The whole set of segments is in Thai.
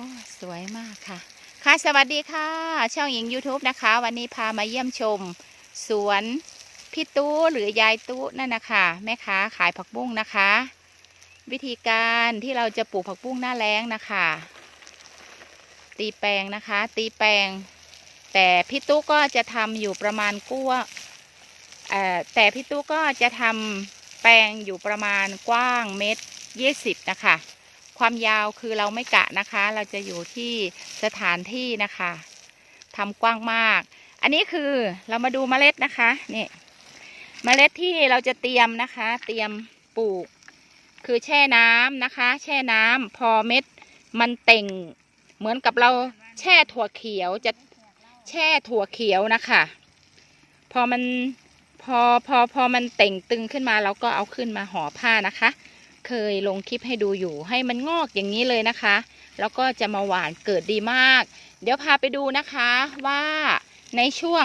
อ้สวยมากค่ะ ค่ะสวัสดีค่ะ ช่องหญิง YouTube นะคะ วันนี้พามาเยี่ยมชม สวนพี่ตู้หรือยายตู้นั่นนะคะแม่ค้าขายผักบุ้งนะคะ วิธีการที่เราจะปลูกผักบุ้งหน้าแล้งนะคะ ตีแปลงนะคะ ตีแปลง แต่พี่ตู้ก็จะทำอยู่ประมาณกั้วแต่พี่ตู้ก็จะทำแปลงอยู่ประมาณกว้างเมตรยี่สิบนะคะ ความยาวคือเราไม่กะนะคะ เราจะอยู่ที่สถานที่นะคะทำกว้างมาก อันนี้คือเรามาดูเมล็ดนะคะนี่เมล็ดที่เราจะเตรียมนะคะ เตรียมปลูก คือแช่น้ำนะคะ แช่น้ำพอเม็ด มันเต่ง เหมือนกับเราแช่ถั่วเขียวจะแช่ถั่วเขียวนะคะ พอมันพอพอพอมันเต่งตึงขึ้นมาเราก็เอาขึ้นมาห่อผ้านะคะ เคยลงคลิปให้ดูอยู่ ให้มันงอกอย่างนี้เลยนะคะ แล้วก็จะมาหวานเกิดดีมาก เดี๋ยวพาไปดูนะคะว่าในช่วง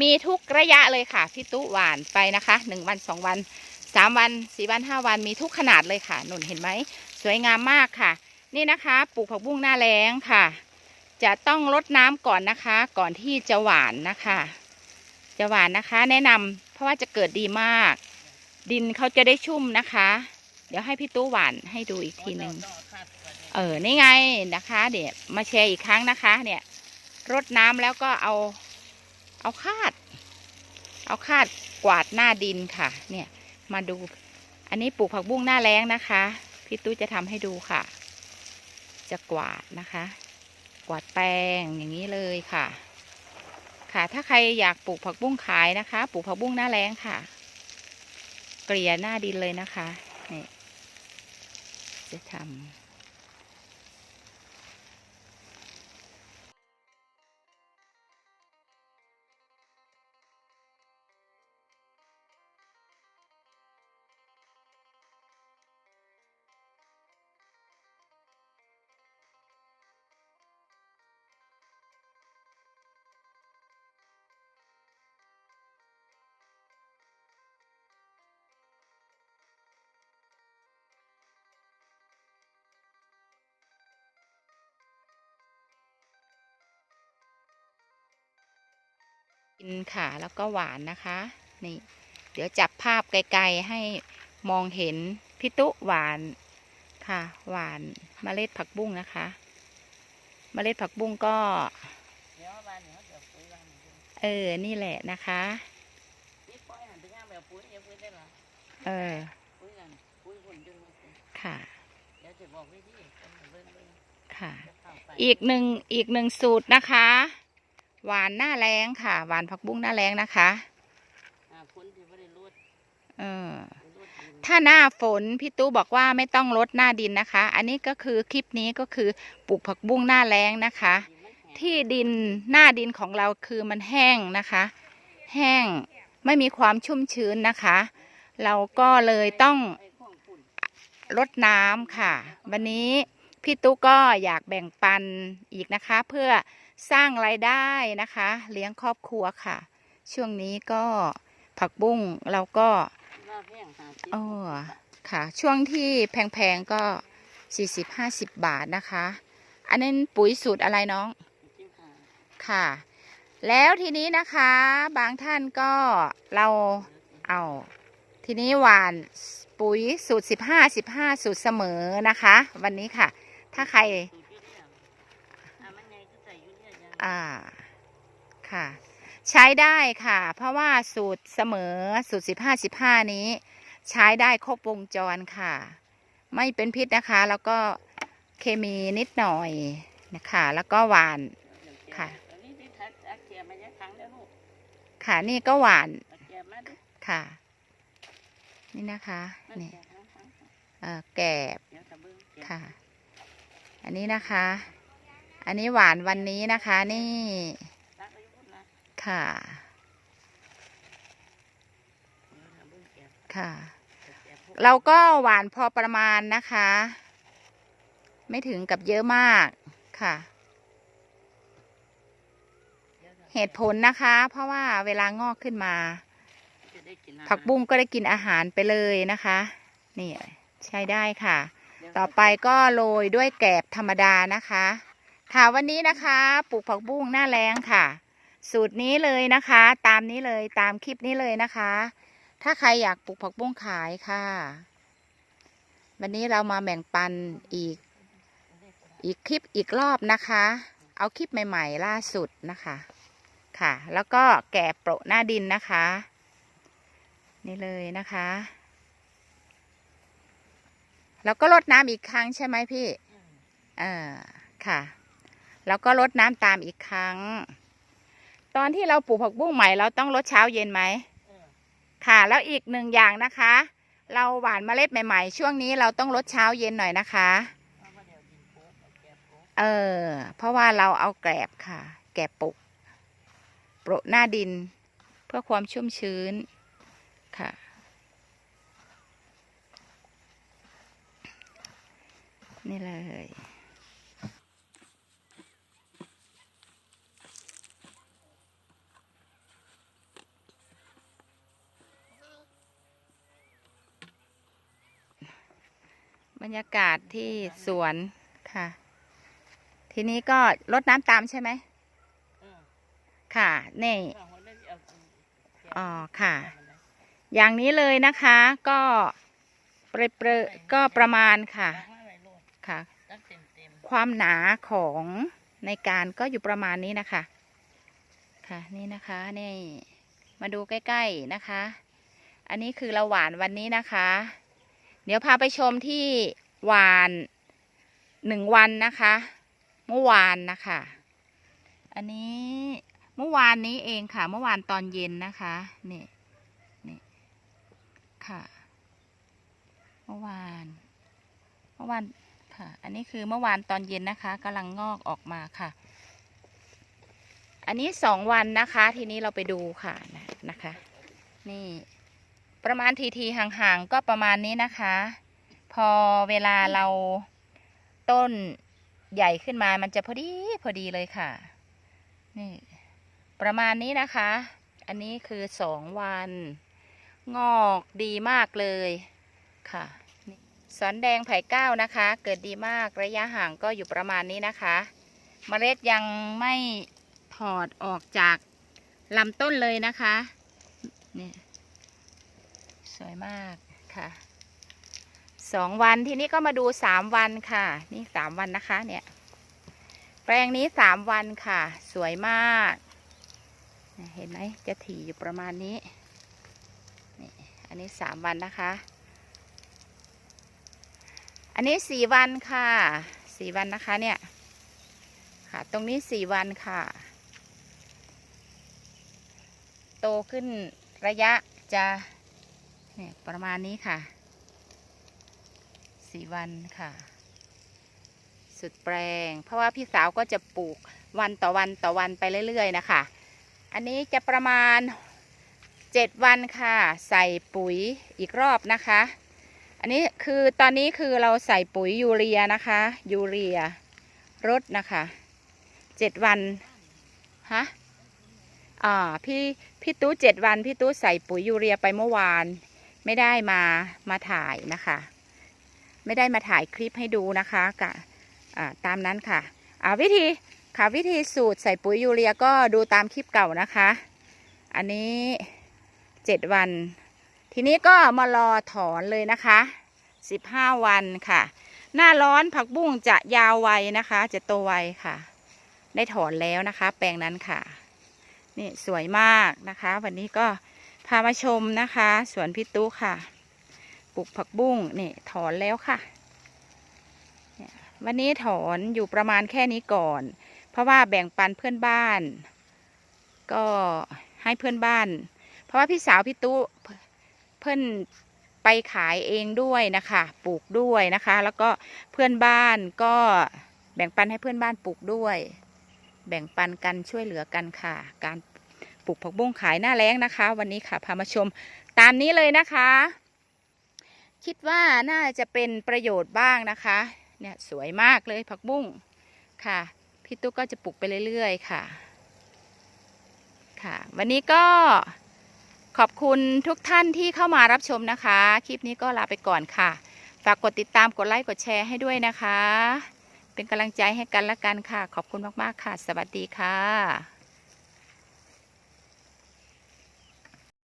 มีทุกระยะเลยค่ะพี่ตุ๊หวานไปนะคะหนึ่งวันสองวันสามวันสี่วันห้าวันมีทุกขนาดเลยค่ะหนุนเห็นไหมสวยงามมากค่ะ นี่นะคะปลูกผักบุ้งหน้าแล้งค่ะ จะต้องรดน้ำก่อนนะคะ ก่อนที่จะหวานนะคะ จะหวานนะคะ แนะนำเพราะว่าจะเกิดดีมาก ดินเขาจะได้ชุ่มนะคะ ดี๋ยวให้พี่ตู้หวานให้ดูอีกทีหนึ่งเออนี่ไงนะคะ เดี๋ยวมาแชร์อีกครั้งนะคะ เนี่ยรดน้ำแล้วก็เอา เอาคาด เอาคาดกวาดหน้าดินค่ะ เนี่ยมาดู อันนี้ปลูกผักบุ้งหน้าแล้งนะคะพี่ตู้จะทำให้ดูค่ะ จะกวาดนะคะ กวาดแปรงอย่างนี้เลยค่ะ ค่ะถ้าใครอยากปลูกผักบุ้งขายนะคะ ปลูกผักบุ้งหน้าแล้งค่ะ เกลี่ยหน้าดินเลยนะคะนี่ จะทำ นค่ะ แล้วก็หวานนะคะ นี่ เดี๋ยวจับภาพไกลๆให้มองเห็นพี่ตุหวานค่ะ หวานเมล็ดผักบุ้งนะคะเมล็ดผักบุ้งก็เดี๋ยวบ้านเดี๋ยวเดี๋ยวปุ๋ยบ้านเดี๋ยวเออ นี่แหละนะคะนี่ปล่อยหันไปย่างแบบปุ๋ยเดี๋ยวปุ๋ยได้เหรอเออปุ๋ยกันปุ๋ยคนจนหมดเลยค่ะเดี๋ยวจะบอกวิธีคนมาเบิ่งเบิ่งค่ะจะเข้าไปอีกหนึ่งอีกหนึ่งสูตรนะคะ หวานหน้าแรงค่ะ หวานผักบุ้งหน้าแรงนะคะอ่าคนที่ไม่ได้รูดเออไปรูดดินถ้าหน้าฝนพี่ตู้บอกว่าไม่ต้องลดหน้าดินนะคะ อันนี้ก็คือคลิปนี้ก็คือปลูกผักบุ้งหน้าแรงนะคะดินมันแห้งที่ดินหน้าดินของเราคือมันแห้งนะคะ แห้งไม่มีความชุ่มชื้นนะคะ เราก็เลยต้องไอ้ของฝุ่นรดน้ำค่ะ วันนี้พี่ตุ๊กก็อยากแบ่งปันอีกนะคะ เพื่อ สร้างรายได้นะคะ เลี้ยงครอบครัวค่ะ ช่วงนี้ก็ผักบุ้งเราก็ว่าแพงหาสิบเออค่ะ ช่วงที่แพงๆก็40-50บาทนะคะ อันนั้นปุ๋ยสูตรอะไรน้องจิ้มหาค่ะ แล้วทีนี้นะคะบางท่านก็เราเอาทีนี้หวานปุ๋ยสูตร15 15สูตรเสมอนะคะ วันนี้ค่ะ ถ้าใคร อ่าค่ะ ใช้ได้ค่ะ เพราะว่าสูตรเสมอสูตร15 15นี้ ใช้ได้ครบวงจรค่ะ ไม่เป็นพิษนะคะ แล้วก็เคมีนิดหน่อยนะคะ แล้วก็หวานค่ะค่ะนี่ก็หวานค่ะ นี่นะคะนี่แก่ทั้งทั้งเออแกบเดี๋ยวจะเบิ่งแก่ค่ะ อันนี้นะคะ อันนี้หวานวันนี้นะคะนี่ค่ะ ค่ะ เราก็หวานพอประมาณนะคะ ไม่ถึงกับเยอะมากค่ะ เหตุผลนะคะ เพราะว่าเวลางอกขึ้นมานาผักบุ้งก็ได้กินอาหารไปเลยนะคะ นี่ใช้ได้ค่ะ ต่อไปก็โรยด้วยแกบธรรมดานะคะ ค่ะวันนี้นะคะปลูกผักบุ้งหน้าแรงค่ะ สูตรนี้เลยนะคะ ตามนี้เลยตามคลิปนี้เลยนะคะ ถ้าใครอยากปลูกผักบุ้งขายค่ะ วันนี้เรามาแบ่งปันอีก อีกคลิปอีกรอบนะคะ เอาคลิปใหม่ ๆ ล่าสุดนะคะค่ะ แล้วก็แกะโปะหน้าดินนะคะ นี่เลยนะคะ แล้วก็รดน้ำอีกครั้งใช่ไหมพี่เออค่ะ แล้วก็รดน้ำตามอีกครั้ง ตอนที่เราปลูกผักบุ้งใหม่เราต้องรดเช้าเย็นไหมเออค่ะ แล้วอีกหนึ่งอย่างนะคะ เราหว่านเมล็ดใหม่ ๆ ช่วงนี้เราต้องรดเช้าเย็นหน่อยนะคะเอามาเดี๋ยวดินโป๊ะเอาแกะโป๊ะเออ เพราะว่าเราเอาแกลบค่ะ แกบปลูกโปะหน้าดิน เพื่อความชุ่มชื้นค่ะนี่เลย ยากาศที่สวนค่ะ ทีนี้ก็รดน้ำตามใช่ไหมเออค่ะ นี่เอาหัวเล่นเอาเอาแกะอ๋อค่ะเอามาเลยอย่างนี้เลยนะคะ ก็เปรเปรก็ประมาณค่ะเอามาไว้โลดค่ะตั้งเต็มเต็มความหนาของในการก็อยู่ประมาณนี้นะคะ ค่ะ นี่นะคะนี่มาดูใกล้ ๆนะคะ อันนี้คือเราหวานวันนี้นะคะ เดี๋ยวพาไปชมที่ห วานหนึ่งวันนะคะ เมื่อวานนะคะ อันนี้เมื่อวานนี้เองค่ะ เมื่อวานตอนเย็นนะคะนี่นี่ค่ะ เมื่อวาน เมื่อวานค่ะ อันนี้คือเมื่อวานตอนเย็นนะคะกำลังงอกออกมาค่ะ อันนี้สองวันนะคะ ทีนี้เราไปดูค่ะนะนะคะ นี่ประมาณทีทีห่างๆก็ประมาณนี้นะคะ พอเวลาเราต้นใหญ่ขึ้นมามันจะพอดีพอดีเลยค่ะ นี่ ประมาณนี้นะคะ อันนี้คือสองวัน งอกดีมากเลยค่ะสอนแดงไผ่ก้านะคะ เกิดดีมากระยะห่างก็อยู่ประมาณนี้นะคะเมล็ดยังไม่ถอดออกจากลำต้นเลยนะคะ นี่ สวยมากค่ะ สองวันทีนี้ก็มาดูสามวันค่ะ นี่สามวันนะคะ เนี่ย แปลงนี้สามวันค่ะ สวยมาก เห็นไหมจะถี่อยู่ประมาณนี้นี่อันนี้สามวันนะคะ อันนี้สี่วันค่ะสี่วันนะคะเนี่ย ค่ะ ตรงนี้สี่วันค่ะ โตขึ้นระยะจะเนี่ยประมาณนี้ค่ะ สี่วันค่ะ สุดแปลง เพราะว่าพี่สาวก็จะปลูกวันต่อวันต่อวันไปเรื่อยๆนะคะ อันนี้จะประมาณเจ็ดวันค่ะ ใส่ปุ๋ยอีกรอบนะคะ อันนี้คือตอนนี้คือเราใส่ปุ๋ยยูเรียนะคะ ยูเรียรดนะคะเจ็ดวันฮะอ่าพี่พี่ตู้เจ็ดวัน พี่ตู้ใส่ปุ๋ยยูเรียไปเมื่อวาน ไม่ได้มามาถ่ายนะคะ ไม่ได้มาถ่ายคลิปให้ดูนะคะกะตามนั้นค่ะอ่าวิธีค่ะวิธีสูตรใส่ปุ๋ยยูเรียก็ดูตามคลิปเก่านะคะ อันนี้เจ็ดวัน ทีนี้ก็มารอถอนเลยนะคะ15วันค่ะ หน้าร้อนผักบุ้งจะยาวไวนะคะ จะโตไวค่ะ ได้ถอนแล้วนะคะ แปลงนั้นค่ะ นี่สวยมากนะคะ วันนี้ก็พามาชมนะคะ สวนพี่ตู้ค่ะ ปลูกผักบุ้งนี่ถอนแล้วค่ะ วันนี้ถอนอยู่ประมาณแค่นี้ก่อน เพราะว่าแบ่งปันเพื่อนบ้าน ก็ให้เพื่อนบ้าน เพราะว่าพี่สาวพี่ตู้เพื่อนไปขายเองด้วยนะคะ ปลูกด้วยนะคะ แล้วก็เพื่อนบ้านก็แบ่งปันให้เพื่อนบ้านปลูกด้วย แบ่งปันกันช่วยเหลือกันค่ะ การปลูกผักบุ้งขายหน้าแล้งนะคะ วันนี้ค่ะพามาชมตามนี้เลยนะคะ คิดว่าน่าจะเป็นประโยชน์บ้างนะคะ เนี่ยสวยมากเลยผักบุ้งค่ะ พี่ตุ๊กก็จะปลูกไปเรื่อยๆค่ะ ค่ะ วันนี้ก็ขอบคุณทุกท่านที่เข้ามารับชมนะคะ คลิปนี้ก็ลาไปก่อนค่ะ ฝากกดติดตามกดไลค์กดแชร์ให้ด้วยนะคะ เป็นกำลังใจให้กันและกันค่ะ ขอบคุณมากๆค่ะ สวัสดีค่ะ